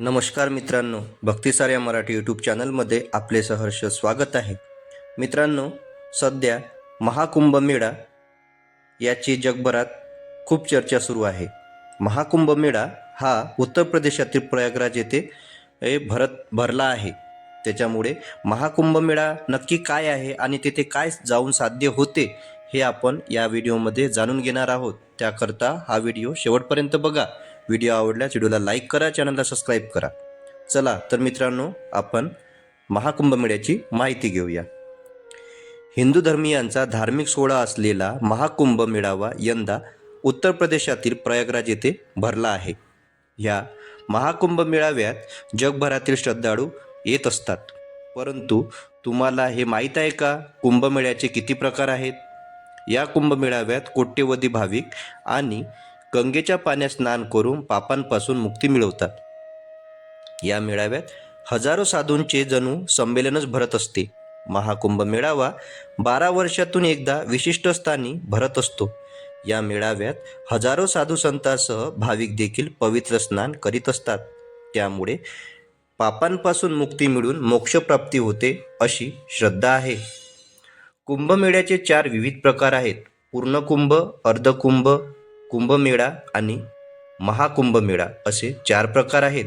नमस्कार मित्रांनो भक्तिसार या मराठी यूट्यूब चॅनलमध्ये आपले सहर्ष स्वागत आहे. मित्रांनो सध्या महाकुंभमेळा याची जगभरात खूप चर्चा सुरू आहे. महाकुंभमेळा हा उत्तर प्रदेशातील प्रयागराज येथे हे भरत भरला आहे. त्याच्यामुळे महाकुंभमेळा नक्की काय आहे आणि तिथे काय जाऊन साध्य होते हे आपण या व्हिडिओमध्ये जाणून घेणार आहोत. त्याकरता हा व्हिडिओ शेवटपर्यंत बघा. व्हिडिओ आवडल्यास व्हिडिओला लाईक करा चॅनलला सबस्क्राईब करा. चला तर मित्रांनो आपण महाकुंभमेळ्याची माहिती घेऊया. हिंदू धर्मियांचा धार्मिक सोहळा असलेला महाकुंभ मेळावा यंदा उत्तर प्रदेशातील प्रयागराज येथे भरला आहे. ह्या महाकुंभ मेळाव्यात जगभरातील श्रद्धाळू येत असतात. परंतु तुम्हाला हे माहीत आहे का? कुंभमेळ्याचे किती प्रकार आहेत? या कुंभमेळाव्यात कोट्यवधी भाविक आणि गंगेच्या पाण्यात स्नान करून पापांपासून मुक्ती मिळवतात. या मेळाव्यात हजारो साधूंचे जणू संमेलनच भरत असते. महाकुंभ मेळावा बारा वर्षातून एकदा विशिष्ट स्थानी भरत असतो. या मेळाव्यात हजारो साधू संतांसह भाविक देखील पवित्र स्नान करीत असतात. त्यामुळे पापांपासून मुक्ती मिळून मोक्षप्राप्ती होते अशी श्रद्धा आहे. कुंभमेळ्याचे चार विविध प्रकार आहेत. पूर्णकुंभ अर्धकुंभ कुंभमेळा आणि महाकुंभमेळा असे चार प्रकार आहेत.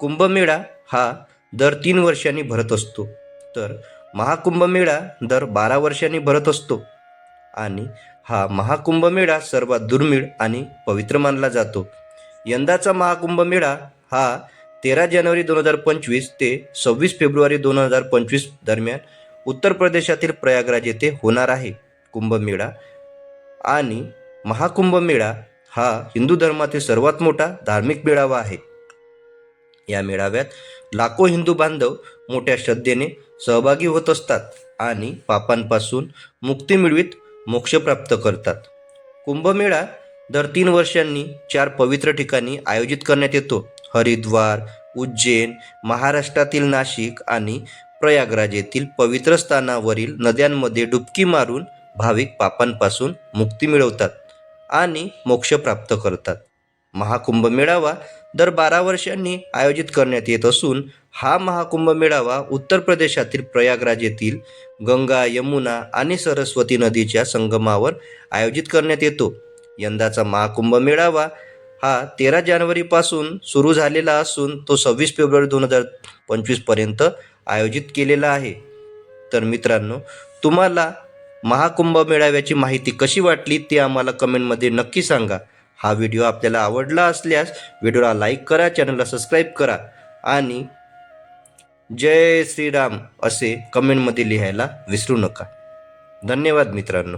कुंभमेळा हा दर तीन वर्षांनी भरत असतो. तर महाकुंभमेळा दर बारा वर्षांनी भरत असतो. आणि हा महाकुंभमेळा सर्वात दुर्मिळ आणि पवित्र मानला जातो. यंदाचा महाकुंभमेळा हा तेरा जानेवारी दोन हजार पंचवीस ते सव्वीस फेब्रुवारी दोन हजार पंचवीस दरम्यान उत्तर प्रदेशातील प्रयागराज येथे होणार आहे. कुंभमेळा आणि महाकुंभमेळा हा हिंदू धर्मातील सर्वात मोठा धार्मिक मेळावा आहे. या मेळाव्यात लाखो हिंदू बांधव मोठ्या श्रद्धेने सहभागी होत असतात आणि पापांपासून मुक्ती मिळवीत मोक्ष प्राप्त करतात. कुंभमेळा दर तीन वर्षांनी चार पवित्र ठिकाणी आयोजित करण्यात येतो. हरिद्वार उज्जैन महाराष्ट्रातील नाशिक आणि प्रयागराज येथील पवित्र स्थानावरील नद्यांमध्ये डुबकी मारून भाविक पापांपासून मुक्ती मिळवतात. आणि मोक्ष प्राप्त करतात. महाकुंभ मेळावा दर बारा वर्षांनी आयोजित करण्यात येत असून हा महाकुंभ मेळावा उत्तर प्रदेशातील प्रयागराज येथील गंगा यमुना आणि सरस्वती नदीच्या संगमावर आयोजित करण्यात येतो. यंदाचा महाकुंभ मेळावा हा तेरा जानेवारीपासून सुरू झालेला असून तो सव्वीस फेब्रुवारी दोन हजार पंचवीसपर्यंत आयोजित केलेला आहे. तर मित्रांनो तुम्हाला महाकुंभ मेळाव्याची माहिती कशी वाटली ते आम्हाला कमेंटमध्ये नक्की सांगा. हा व्हिडिओ आपल्याला आवडला असल्यास व्हिडिओला लाईक करा चॅनलला सबस्क्राईब करा आणि जय श्रीराम असे कमेंटमध्ये लिहायला विसरू नका. धन्यवाद मित्रांनो.